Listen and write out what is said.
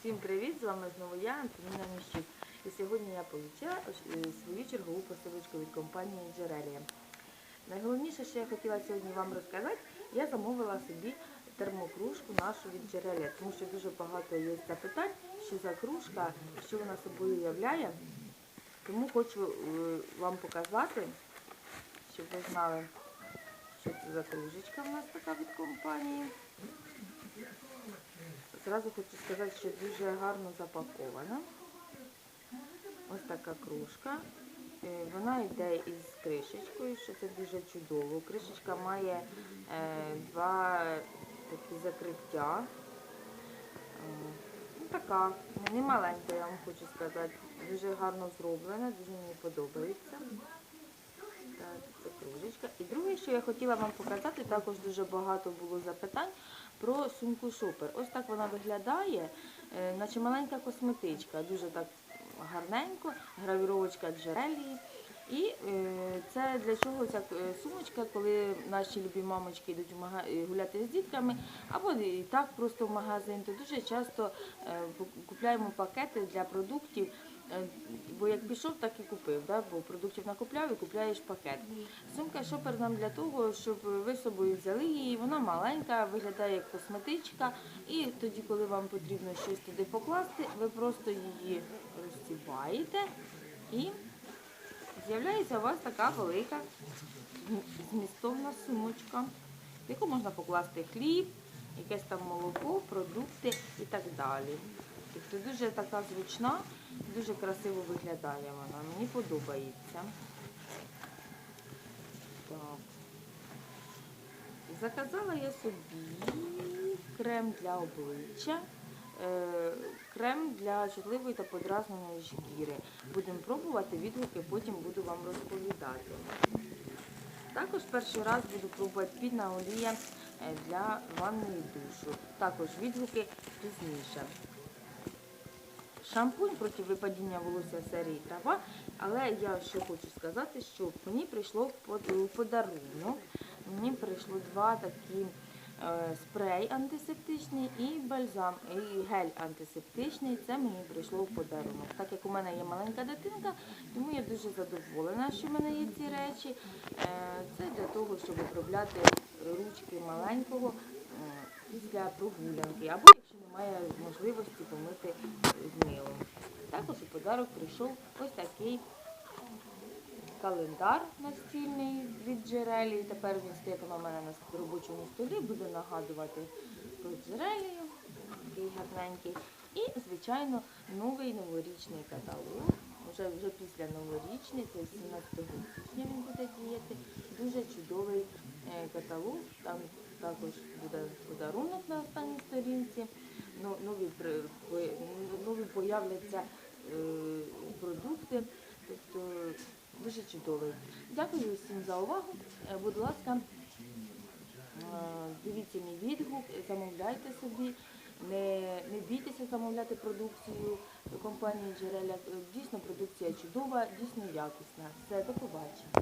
Всім привіт! З вами знову я, Антоніна Міщук. І сьогодні я отримала свою чергову посилочку від компанії Джерелія. Найголовніше, що я хотіла сьогодні вам розказати, я замовила собі термокружку нашу від Джерелія, тому що дуже багато є запитань, що за кружка, що вона собою являє. Тому хочу е, вам показати, щоб ви знали, що це за кружечка в нас така від компанії. Зразу хочу сказати, що дуже гарно запакована. Ось така кружка. Е, Вона йде із кришечкою, що це дуже чудово. Кришечка має е, два такі закриття. Е, ну, така, не маленька, я вам хочу сказати. Дуже гарно зроблена, дуже мені подобається. Це кружечка. І друге, що я хотіла вам показати, також дуже багато було запитань про сумку шопер. Ось так вона виглядає, е, наче маленька косметичка, дуже так гарненько, гравіровочка джерелії. І е, це для чого ця е, сумочка, коли наші любі мамочки йдуть гуляти з дітками, або і так просто в магазин, то дуже часто купляємо пакети для продуктів. Е, Бо як пішов, так і купив, да? бо продуктів накупляв і купляєш пакет. Сумка шопер нам для того, щоб ви з собою взяли її. Вона маленька, виглядає як косметичка. І тоді, коли вам потрібно щось туди покласти, ви просто її розсіваєте і з'являється у вас така велика змістовна сумочка, в яку можна покласти хліб, якесь там молоко, продукти і так далі. Тобто дуже така зручна, дуже красиво виглядає вона. Мені подобається. Так. Заказала я собі крем для обличчя, е, крем для чутливої та подразненої шкіри. Будемо пробувати відгуки, потім буду вам розповідати. Також перший раз буду пробувати підна олія е, для ванної душу. Також відгуки пізніше. Шампунь проти випадіння волосся серії трава. Але я ще хочу сказати, що мені прийшло подарунок. Мені прийшло два такі е, спрей антисептичний і бальзам, і гель антисептичний. Це мені прийшло в подарунок. Так як у мене є маленька дитинка, тому я дуже задоволена, що в мене є ці речі. Е, Це для того, щоб обробляти ручки маленького е, після прогулянки, немає можливості помити з милом. Також у подарок прийшов ось такий календар настільний від джерелі. Тепер він стоятиме у мене на робочому столі, буде нагадувати про джерелію, такий гарненький. І, звичайно, новий новорічний каталог. Вже, вже після новорічний, це 17 січня він буде діяти. Дуже чудовий е, каталог. Там також буде подарунок на останній сторінці. Ну, нові, нові появляться е, продукти. Тобто дуже чудовий. Дякую всім за увагу. Е, Будь ласка, е, дивіться мій відгук, замовляйте собі. Не, не бійтеся замовляти продукцію компанії Джереля. Дійсно, продукція чудова, дійсно якісна. Все, до побачення.